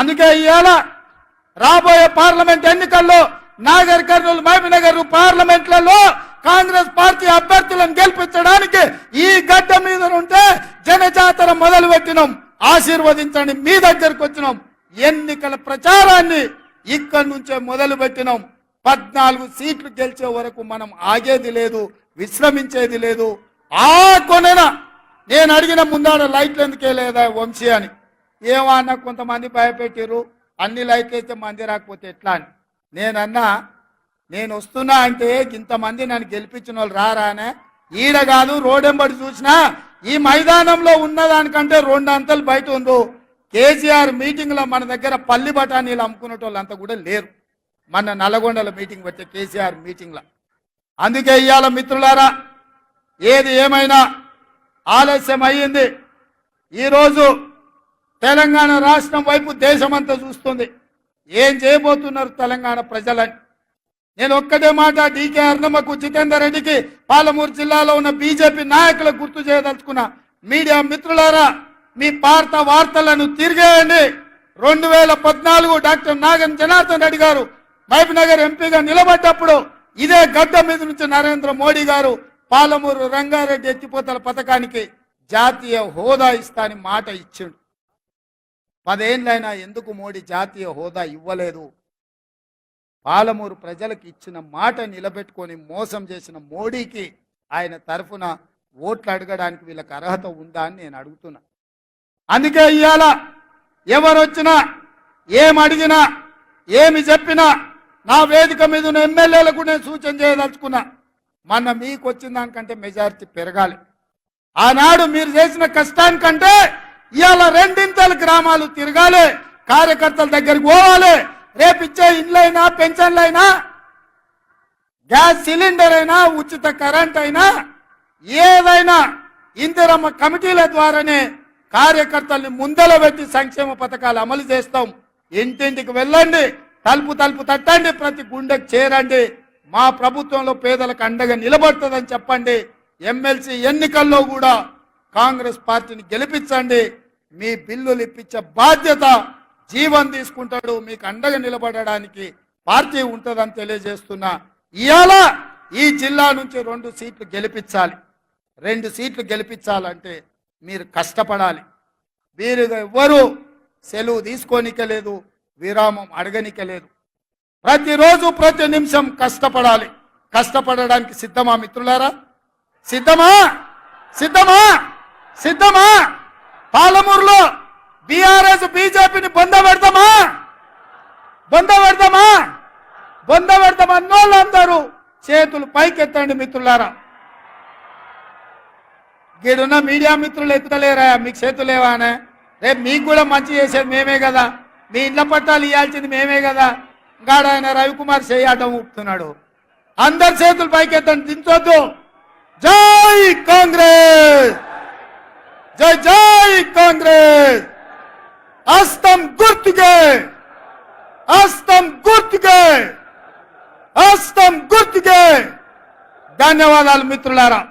అందుకే ఇవాళ రాబోయే పార్లమెంట్ ఎన్నికల్లో నాగర్ కర్నూలు మహబీనగర్ పార్లమెంట్లలో కాంగ్రెస్ పార్టీ అభ్యర్థులను గెలిపించడానికి ఈ గడ్డ మీద ఉంటే జనజాతర మొదలు పెట్టినాం ఆశీర్వదించండి మీ దగ్గరకు వచ్చినాం. ఎన్నికల ప్రచారాన్ని ఇక్కడి నుంచే మొదలు పెట్టినాం పద్నాలుగు సీట్లు గెలిచే వరకు మనం ఆగేది లేదు విశ్రమించేది లేదు. ఆ కొనన నేను అడిగిన ముందాడ లైట్లు ఎందుకే లేదా వంశీ అని. ఏమన్నా కొంతమంది భయపెట్టారు అన్ని లైట్లు అయితే మంది రాకపోతే ఎట్లా అని. నేనన్నా నేను వస్తున్నా అంటే ఇంతమంది నన్ను గెలిపించిన వాళ్ళు రారానే ఈడ కాదు రోడెంబడి చూసినా ఈ మైదానంలో ఉన్నదానికంటే రెండు అంతలు బయట ఉండు కేసీఆర్ మీటింగ్లో మన దగ్గర పల్లి బఠానీలు అమ్ముకునేటోళ్ళు అంతా కూడా లేరు. మన నల్లగొండల మీటింగ్ వచ్చే కేసీఆర్ మీటింగ్లో. అందుకే ఇవాళ మిత్రులారా ఏది ఏమైనా ఆలస్యం అయ్యింది ఈరోజు తెలంగాణ రాష్ట్రం వైపు దేశమంతా చూస్తుంది. ఏం చేయబోతున్నారు తెలంగాణ ప్రజలని? నేను ఒక్కటే మాట డీకే అర్ణమ్మకు జితేందర్ రెడ్డికి పాలమూరు జిల్లాలో ఉన్న బీజేపీ నాయకులకు గుర్తు చేయదలుచుకున్నా మీడియా మిత్రులారా మీ పార్త వార్తలను తిరిగేయండి. రెండు వేల పద్నాలుగు డాక్టర్ నాగన్ జనార్దన్ రెడ్డి గారు మహబూబ్నగర్ ఎంపీగా నిలబడ్డప్పుడు ఇదే గడ్డ మీద నుంచి నరేంద్ర మోడీ గారు పాలమూరు రంగారెడ్డి ఎత్తిపోతల పథకానికి జాతీయ హోదా ఇస్తా అని మాట ఇచ్చిండు. పదేళ్ళైనా ఎందుకు మోడీ జాతీయ హోదా ఇవ్వలేదు? పాలమూరు ప్రజలకు ఇచ్చిన మాట నిలబెట్టుకొని మోసం చేసిన మోడీకి ఆయన తరఫున ఓట్లు అడగడానికి వీళ్ళకి అర్హత ఉందా అని నేను అడుగుతున్నా. అందుకే ఇవాళ ఎవరొచ్చినా ఏం అడిగినా ఏమి చెప్పినా నా వేదిక మీద ఉన్న ఎమ్మెల్యేలకు నేను సూచన చేయదలుచుకున్నా. మొన్న మీకు వచ్చిన దానికంటే మెజారిటీ పెరగాలి. ఆనాడు మీరు చేసిన కష్టానికంటే ఇవాళ రెండింతలు గ్రామాలు తిరగాలి కార్యకర్తల దగ్గరికి పోవాలి. రేపు ఇచ్చే ఇండ్లైనా పెన్షన్లైనా గ్యాస్ సిలిండర్ అయినా ఉచిత కరెంట్ అయినా ఏదైనా ఇందిరమ్మ కమిటీల ద్వారానే కార్యకర్తల్ని ముందల పెట్టి సంక్షేమ పథకాలు అమలు చేస్తాం. ఇంటింటికి వెళ్ళండి తలుపు తలుపు తట్టండి ప్రతి గుండెకు చేరండి. మా ప్రభుత్వంలో పేదలకు అండగా నిలబడుతుందని చెప్పండి. ఎమ్మెల్సీ ఎన్నికల్లో కూడా కాంగ్రెస్ పార్టీని గెలిపించండి. మీ బిల్లులు ఇప్పించే బాధ్యత జీవన్ తీసుకుంటాడు మీకు అండగా నిలబడడానికి పార్టీ ఉంటుందని తెలియజేస్తున్నా ఇవాళ ఈ జిల్లా నుంచి రెండు సీట్లు గెలిపించాలి. రెండు సీట్లు గెలిపించాలంటే మీరు కష్టపడాలి. మీరు ఎవ్వరూ సెలవు తీసుకోనికలేదు విరామం అడగనికలేదు ప్రతిరోజు ప్రతి నిమిషం కష్టపడాలి. కష్టపడడానికి సిద్ధమా మిత్రులారా? సిద్ధమా? సిద్ధమా? సిద్ధమా? పాలమూరులో బీఆర్ఎస్ బీజేపీని బొంద పెడతామా? బొంద పెడతామా? బొంద పెడతామా? అన్నోళ్ళందరూ చేతులు పైకెత్తండి మిత్రులారా. గీడున్న మీడియా మిత్రులు ఎత్తలేరా? మీకు చేతులు లేవానే రేపు మీకు కూడా మంచి చేసేది మేమే కదా. మీ ఇండ్ల పట్టాలు ఇవ్వాల్సింది మేమే కదా. గాడ ఆయన రవికుమార్ చేయటం ఊపుతున్నాడు. అందరి చేతులు పైకెత్తండి దించొద్దు. జై కాంగ్రెస్! జై జై కాంగ్రెస్ అస్తం గుర్తుకే అస్తం గుర్తుకే అస్తం గుర్తుకే ధన్యవాదాలు మిత్రులారా